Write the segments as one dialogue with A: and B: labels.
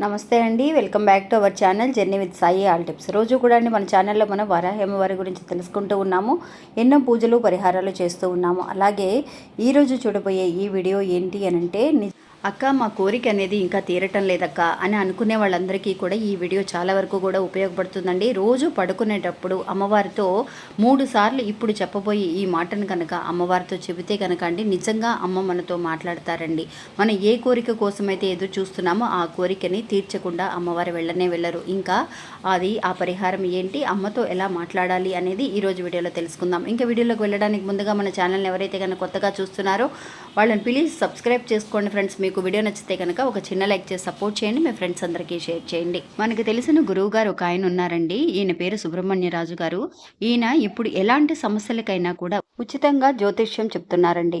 A: నమస్తే అండి welcome back to our channel journey with Sai all tips. రోజు కూడా అండి మన ఛానల్లో మనం వరాహేమ వారి గురించి తెలుసుకుంటూ ఉన్నాము ఎన్నో పూజలు పరిహారాలు చేస్తూ ఉన్నాము. అలాగే ఈరోజు చూడబోయే ఈ వీడియో ఏంటి అని అంటే ని- అక్క మా కోరిక అనేది ఇంకా తీరటం లేదక్క అని అనుకునే వాళ్ళందరికీ కూడా ఈ వీడియో చాలా వరకు కూడా ఉపయోగపడుతుందండి. రోజు పడుకునేటప్పుడు అమ్మవారితో మూడు సార్లు ఇప్పుడు చెప్పబోయే ఈ మాటను కనుక అమ్మవారితో చెబితే కనుక అండి నిజంగా అమ్మ మనతో మాట్లాడతారండి. మనం ఏ కోరిక కోసమైతే ఎదురు చూస్తున్నామో ఆ కోరికని తీర్చకుండా అమ్మవారు వెళ్ళనే వెళ్ళరు. ఇంకా అది ఆ పరిహారం ఏంటి అమ్మతో ఎలా మాట్లాడాలి అనేది ఈరోజు వీడియోలో తెలుసుకుందాం. ఇంకా వీడియోలోకి వెళ్ళడానికి ముందుగా మన ఛానల్ని ఎవరైతే కనుక కొత్తగా చూస్తున్నారో వాళ్ళని ప్లీజ్ సబ్స్క్రైబ్ చేసుకోండి ఫ్రెండ్స్ మీకు వీడియో నచ్చితే కనుక ఒక చిన్న లైక్ చేసి సపోర్ట్ చేయండి. మీ ఫ్రెండ్స్ అందరికీ షేర్ చేయండి. మనకు తెలిసిన గురువు గారు ఒక ఆయన ఉన్నారండి. ఈయన పేరు సుబ్రహ్మణ్య రాజు గారు. ఈయన ఇప్పుడు ఎలాంటి సమస్యలకైనా కూడా ఉచితంగా జ్యోతిష్యం చెప్తున్నారండి.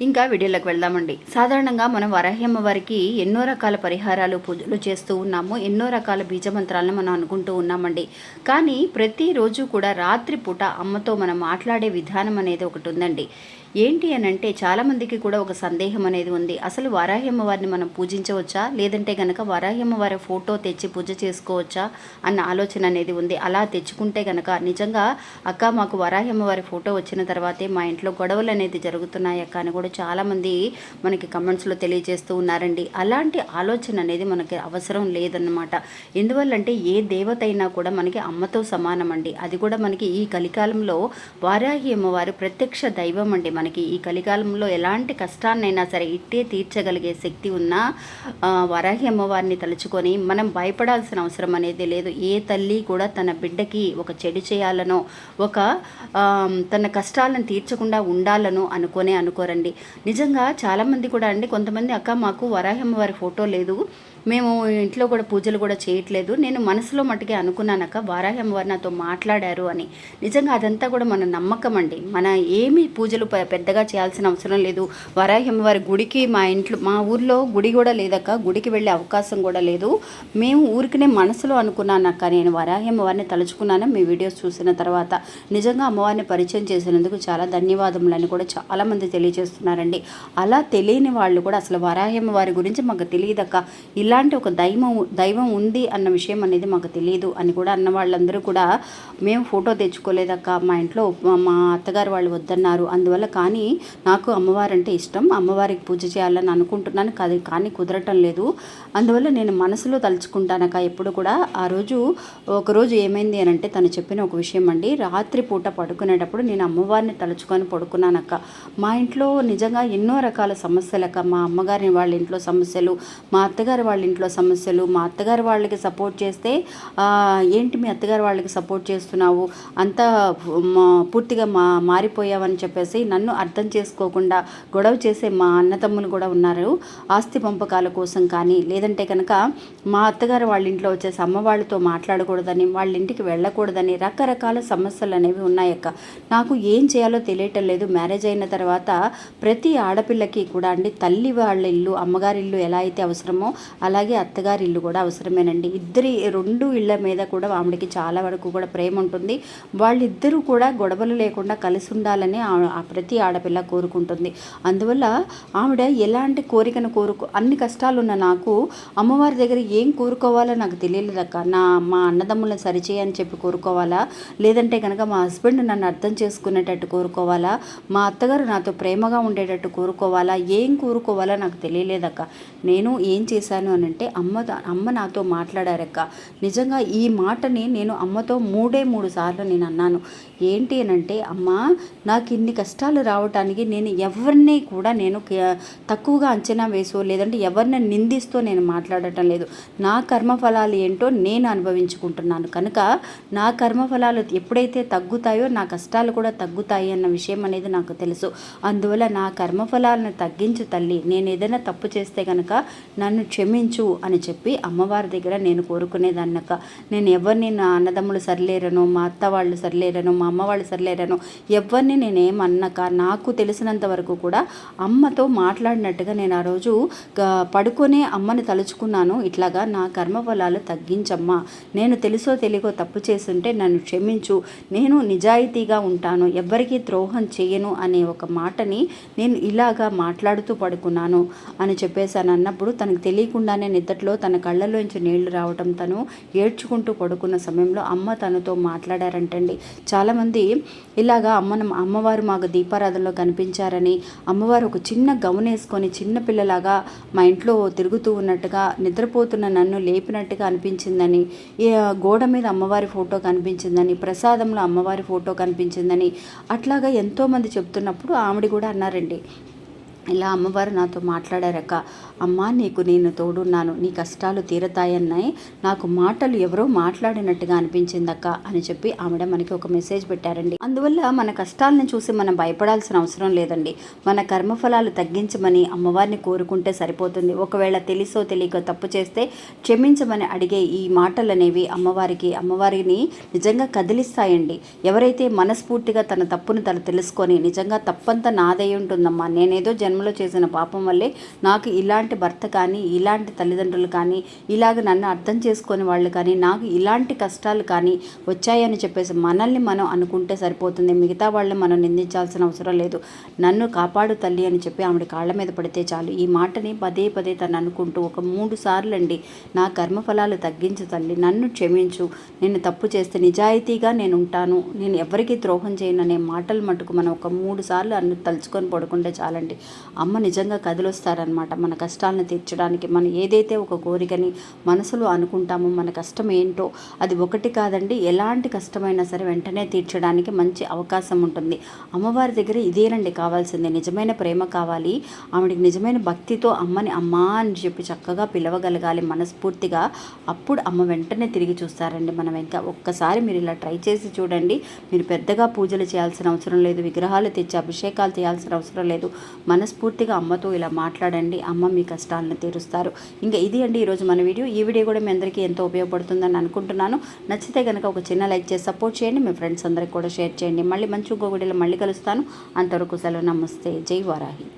A: ఇంకా వీడియోలోకి వెళ్దామండి. సాధారణంగా మనం వరాహ్యమ్మ వారికి ఎన్నో రకాల పరిహారాలు పూజలు చేస్తూ ఉన్నాము. ఎన్నో రకాల బీజమంత్రాలను మనం అనుకుంటూ ఉన్నామండి. కానీ ప్రతిరోజు కూడా రాత్రిపూట అమ్మతో మనం మాట్లాడే విధానం అనేది ఒకటి ఉందండి. ఏంటి అని అంటే చాలామందికి కూడా ఒక సందేహం అనేది ఉంది. అసలు వారాహ్యమ్మ వారిని మనం పూజించవచ్చా? లేదంటే కనుక వారాహ్యమ్మ వారి ఫోటో తెచ్చి పూజ చేసుకోవచ్చా? అన్న ఆలోచన అనేది ఉంది. అలా తెచ్చుకుంటే కనుక నిజంగా అక్క మాకు వరాహ్యమ్మ వారి ఫోటో వచ్చిన తర్వాతే మా ఇంట్లో గొడవలు అనేది జరుగుతున్నాయి అక్క అని కూడా చాలామంది మనకి కమెంట్స్లో తెలియజేస్తూ ఉన్నారండి. అలాంటి ఆలోచన అనేది మనకి అవసరం లేదన్నమాట. ఎందువల్లంటే ఏ దేవత అయినా కూడా మనకి అమ్మతో సమానం అండి అది కూడా మనకి ఈ కలికాలంలో వారాహి అమ్మవారు ప్రత్యక్ష దైవం అండి మన మనకి ఈ కలికాలంలో ఎలాంటి కష్టాన్నైనా సరే ఇట్టే తీర్చగలిగే శక్తి ఉన్న వరాహి అమ్మవారిని తలుచుకొని మనం భయపడాల్సిన అవసరం అనేది లేదు. ఏ తల్లి కూడా తన బిడ్డకి ఒక చెడు చేయాలనో ఒక తన కష్టాలను తీర్చకుండా ఉండాలనో అనుకోనే అనుకోరండి. నిజంగా చాలామంది కూడా అండి కొంతమంది అక్క మాకు వరాహి అమ్మవారి ఫోటో లేదు. మేము ఇంట్లో కూడా పూజలు కూడా చేయట్లేదు. నేను మనసులో మట్టుకే అనుకున్నానక్క వారాహి అమ్మవారు నాతో మాట్లాడారు అని. నిజంగా అదంతా కూడా మన నమ్మకం అండి. మన ఏమీ పూజలు పెద్దగా చేయాల్సిన అవసరం లేదు. వారాహి అమ్మవారి గుడికి మా ఇంట్లో మా ఊర్లో గుడి కూడా లేదక్క. గుడికి వెళ్ళే అవకాశం కూడా లేదు. మేము ఊరికినే మనసులో అనుకున్నానక్క. నేను వారాహి అమ్మవారిని తలుచుకున్నాను. మీ వీడియోస్ చూసిన తర్వాత నిజంగా అమ్మవారిని పరిచయం చేసినందుకు చాలా ధన్యవాదములని కూడా చాలామంది తెలియజేస్తున్నారండి. అలా తెలియని వాళ్ళు కూడా అసలు వారాహి అమ్మవారి గురించి మాకు తెలియదక్క. ఇలాంటి ఒక దైవం దైవం ఉంది అన్న విషయం అనేది మాకు తెలియదు అని కూడా అన్న వాళ్ళందరూ కూడా మేము ఫోటో తెచ్చుకోలేదక్క మా ఇంట్లో మా- మా అత్తగారు వాళ్ళు వద్దన్నారు. అందువల్ల కానీ నాకు అమ్మవారు అంటే ఇష్టం. అమ్మవారికి పూజ చేయాలని అనుకుంటున్నాను. కాదు కానీ కుదరటం లేదు. అందువల్ల నేను మనసులో తలుచుకుంటానక్క ఎప్పుడు కూడా. ఆ రోజు ఒకరోజు ఏమైంది అని అంటే తను చెప్పిన ఒక విషయం అండి. రాత్రి పూట పడుకునేటప్పుడు నేను అమ్మవారిని తలుచుకొని పడుకున్నానక్క. మా ఇంట్లో నిజంగా ఎన్నో రకాల సమస్యలక్క. మా అమ్మగారి వాళ్ళ ఇంట్లో సమస్యలు మా అత్తగారి వాళ్ళ ఇంట్లో సమస్యలు మా అత్తగారు వాళ్ళకి సపోర్ట్ చేస్తే ఏంటి మీ అత్తగారు వాళ్ళకి సపోర్ట్ చేస్తున్నావు? అంతా పూర్తిగా మా మారిపోయావని చెప్పేసి నన్ను అర్థం చేసుకోకుండా గొడవ చేసే మా అన్నతమ్ములు కూడా ఉన్నారు. ఆస్తి పంపకాల కోసం కానీ లేదంటే కనుక మా అత్తగారు వాళ్ళ ఇంట్లో వచ్చేసి అమ్మ వాళ్ళతో మాట్లాడకూడదని వాళ్ళ ఇంటికి వెళ్ళకూడదని రకరకాల సమస్యలు అనేవి ఉన్నాయక్క నాకు ఏం చేయాలో తెలియటం లేదు. మ్యారేజ్ అయిన తర్వాత ప్రతి ఆడపిల్లకి కూడా అండి తల్లి వాళ్ళ ఇల్లు అమ్మగారి ఇల్లు ఎలా అయితే అవసరమో అలాగే అత్తగారి ఇల్లు కూడా అవసరమేనండి. ఇద్దరి రెండు ఇళ్ళ మీద కూడా ఆవిడకి చాలా వరకు కూడా ప్రేమ ఉంటుంది. వాళ్ళిద్దరూ కూడా గొడవలు లేకుండా కలిసి ఉండాలని ఆ- ప్రతి ఆడపిల్ల కోరుకుంటుంది. అందువల్ల ఆవిడ ఎలాంటి కోరికను కోరుకో అన్ని కష్టాలున్న నాకు అమ్మవారి దగ్గర ఏం కోరుకోవాలో నాకు తెలియలేదక్క. నా మా అన్నదమ్ములను సరిచేయని చెప్పి కోరుకోవాలా? లేదంటే కనుక మా హస్బెండ్ నన్ను అర్థం చేసుకునేటట్టు కోరుకోవాలా? మా అత్తగారు నాతో ప్రేమగా ఉండేటట్టు కోరుకోవాలా? ఏం కోరుకోవాలా నాకు తెలియలేదక్క. నేను ఏం చేశాను అని అంటే అమ్మ అమ్మ నాతో మాట్లాడారక్క. నిజంగా ఈ మాటని నేను అమ్మతో మూడే మూడు సార్లు నేను అన్నాను. ఏంటి అనంటే అమ్మ నాకు ఇన్ని కష్టాలు రావటానికి నేను ఎవరిని కూడా నేను తక్కువగా అంచనా వేసో లేదంటే ఎవరిని నిందిస్తూ నేను మాట్లాడటం లేదు. నా కర్మఫలాలు ఏంటో నేను అనుభవించుకుంటున్నాను. కనుక నా కర్మఫలాలు ఎప్పుడైతే తగ్గుతాయో నా కష్టాలు కూడా తగ్గుతాయి అన్న విషయం అనేది నాకు తెలుసు. అందువల్ల నా కర్మఫలాలను తగ్గించు తల్లి. నేను ఏదైనా తప్పు చేస్తే కనుక నన్ను క్షమించు. క్షమించు అని చెప్పి అమ్మవారి దగ్గర నేను కోరుకునేదాన్నక్క నేను ఎవరిని నా అన్నదమ్ములు సరిలేరను మా అత్త వాళ్ళు సరిలేరను మా అమ్మ వాళ్ళు సరిలేరను ఎవరిని నేనేమన్నక నాకు తెలిసినంత వరకు కూడా అమ్మతో మాట్లాడినట్టుగా నేను ఆ రోజు పడుకునే పడుకొనే అమ్మని తలుచుకున్నాను. ఇట్లాగా నా కర్మఫలాలు తగ్గించమ్మా. నేను తెలుసో తెలియకో తప్పు చేస్తుంటే నన్ను క్షమించు. నేను నిజాయితీగా ఉంటాను. ఎవ్వరికీ ద్రోహం చేయను అనే ఒక మాటని నేను ఇలాగా మాట్లాడుతూ పడుకున్నాను అని చెప్పేసాను అన్నప్పుడు తనకు తెలియకుండా తెలియకుండానే నిద్దట్లో తన కళ్ళలోంచి నీళ్ళు రావటం తను ఏడ్చుకుంటూ పడుకున్న సమయంలో అమ్మ తనతో మాట్లాడారంటండి. చాలామంది ఇలాగా అమ్మను అమ్మవారు మాకు దీపారాధనలో కనిపించారని అమ్మవారు ఒక చిన్న గౌన్ వేసుకొని చిన్న పిల్లలాగా మా ఇంట్లో తిరుగుతూ ఉన్నట్టుగా నిద్రపోతున్న నన్ను లేపినట్టుగా అనిపించిందని గోడ మీద అమ్మవారి ఫోటో కనిపించిందని ప్రసాదంలో అమ్మవారి ఫోటో కనిపించిందని అట్లాగా ఎంతోమంది చెప్తున్నప్పుడు ఆవిడ కూడా అన్నారండి. ఇలా అమ్మవారు నాతో మాట్లాడారక్క అమ్మా నీకు నేను తోడున్నాను నీ కష్టాలు తీరతాయన్నాయి నాకు మాటలు ఎవరో మాట్లాడినట్టుగా అనిపించిందక్క అని చెప్పి ఆవిడ మనకి ఒక మెసేజ్ పెట్టారండి. అందువల్ల మన కష్టాలను చూసి మనం భయపడాల్సిన అవసరం లేదండి. మన కర్మఫలాలు తగ్గించమని అమ్మవారిని కోరుకుంటే సరిపోతుంది. ఒకవేళ తెలుసో తెలియకో తప్పు చేస్తే క్షమించమని అడిగే ఈ మాటలు అనేవి అమ్మవారికి అమ్మవారిని నిజంగా కదిలిస్తాయండి. ఎవరైతే మనస్ఫూర్తిగా తన తప్పును తను తెలుసుకొని నిజంగా తప్పంతా నాదై ఉంటుందమ్మా నేనేదో జన్మలో చేసిన పాపం వల్లే నాకు ఇలాంటి భర్త కానీ ఇలాంటి తల్లిదండ్రులు కానీ ఇలాగ నన్ను అర్థం చేసుకొని వాళ్ళు కానీ నాకు ఇలాంటి కష్టాలు కానీ వచ్చాయని చెప్పేసి మనల్ని మనం అనుకుంటే సరిపోతుంది. మిగతా వాళ్ళని మనం నిందించాల్సిన అవసరం లేదు. నన్ను కాపాడు తల్లి అని చెప్పి ఆవిడ కాళ్ళ మీద పడితే చాలు. ఈ మాటని పదే పదే తను అనుకుంటూ ఒక మూడు సార్లు అండి నా కర్మఫలాలు తగ్గించు తల్లి నన్ను క్షమించు. నేను తప్పు చేస్తే నిజాయితీగా నేను ఉంటాను నేను ఎవరికి ద్రోహం చేయను అనే మాటలు మటుకు మనం ఒక మూడు సార్లు అన్ను తలుచుకొని పడుకుంటే చాలండి. అమ్మ నిజంగా కదిలొస్తారనమాట మన కష్టాలను తీర్చడానికి మనం ఏదైతే ఒక కోరికని మనసులో అనుకుంటామో మన కష్టం ఏంటో అది ఒకటి కాదండి ఎలాంటి కష్టమైనా సరే వెంటనే తీర్చడానికి మంచి అవకాశం ఉంటుంది. అమ్మవారి దగ్గర ఇదేనండి కావాల్సింది నిజమైన ప్రేమ కావాలి. ఆవిడకి నిజమైన భక్తితో అమ్మని అమ్మా అని చెప్పి చక్కగా పిలవగలగాలి మనస్ఫూర్తిగా. అప్పుడు అమ్మ వెంటనే తిరిగి చూస్తారండి మనం ఇంకా. ఒక్కసారి మీరు ఇలా ట్రై చేసి చూడండి. మీరు పెద్దగా పూజలు చేయాల్సిన అవసరం లేదు విగ్రహాలు తెచ్చి అభిషేకాలు చేయాల్సిన అవసరం లేదు. మనస్ మనస్ఫూర్తిగా అమ్మతో ఇలా మాట్లాడండి అమ్మ మీ కష్టాలను తీరుస్తారు. ఇంకా ఇది అండి ఈరోజు మన వీడియో. ఈ వీడియో కూడా మీ అందరికీ ఎంతో ఉపయోగపడుతుందని అనుకుంటున్నాను. నచ్చితే కనుక ఒక చిన్న లైక్ చేసి సపోర్ట్ చేయండి. మీ ఫ్రెండ్స్ అందరికి కూడా షేర్ చేయండి. మళ్ళీ మంచి ఇంకో మళ్ళీ కలుస్తాను. అంతవరకు సెలవు. నమస్తే. జై వారాహి.